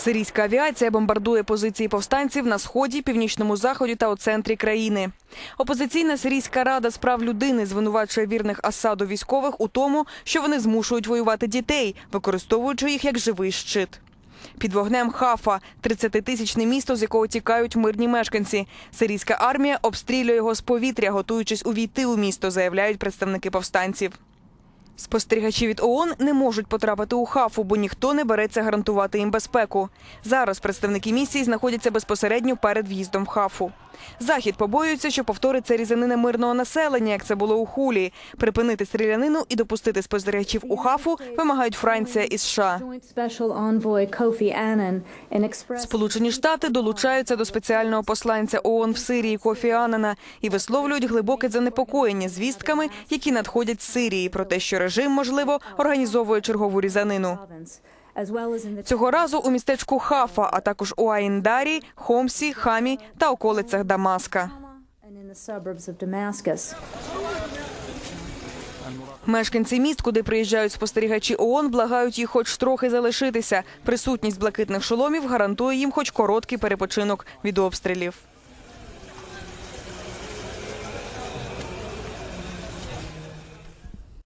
Сирійська авіація бомбардує позиції повстанців на сході, північному заході та у центрі країни. Опозиційна сирійська рада з прав людини звинувачує вірних Асаду військових у тому, що вони змушують воювати дітей, використовуючи їх як живий щит. Під вогнем Хафа – 30-тисячне місто, з якого тікають мирні мешканці. Сирійська армія обстрілює його з повітря, готуючись увійти у місто, заявляють представники повстанців. Спостерігачі від ООН не можуть потрапити у хафу, бо ніхто не береться гарантувати їм безпеку. Зараз представники місії знаходяться безпосередньо перед в'їздом в хафу. Захід побоюється, що повториться різанина мирного населення, як це було у Хулі. Припинити стрілянину і допустити спостерігачів у хафу вимагають Франція і США. Сполучені Штати долучаються до спеціального посланця ООН в Сирії Кофі Аннана і висловлюють глибоке занепокоєння звістками, які надходять з Сирії, про те, що режим можливо організовує чергову різанину. Цього разу у містечку Хафа, а також у Аїндарі, Хомсі, Хамі та околицях Дамаска. Мешканці міст, куди приїжджають спостерігачі ООН, благають їх хоч трохи залишитися. Присутність блакитних шоломів гарантує їм хоч короткий перепочинок від обстрілів.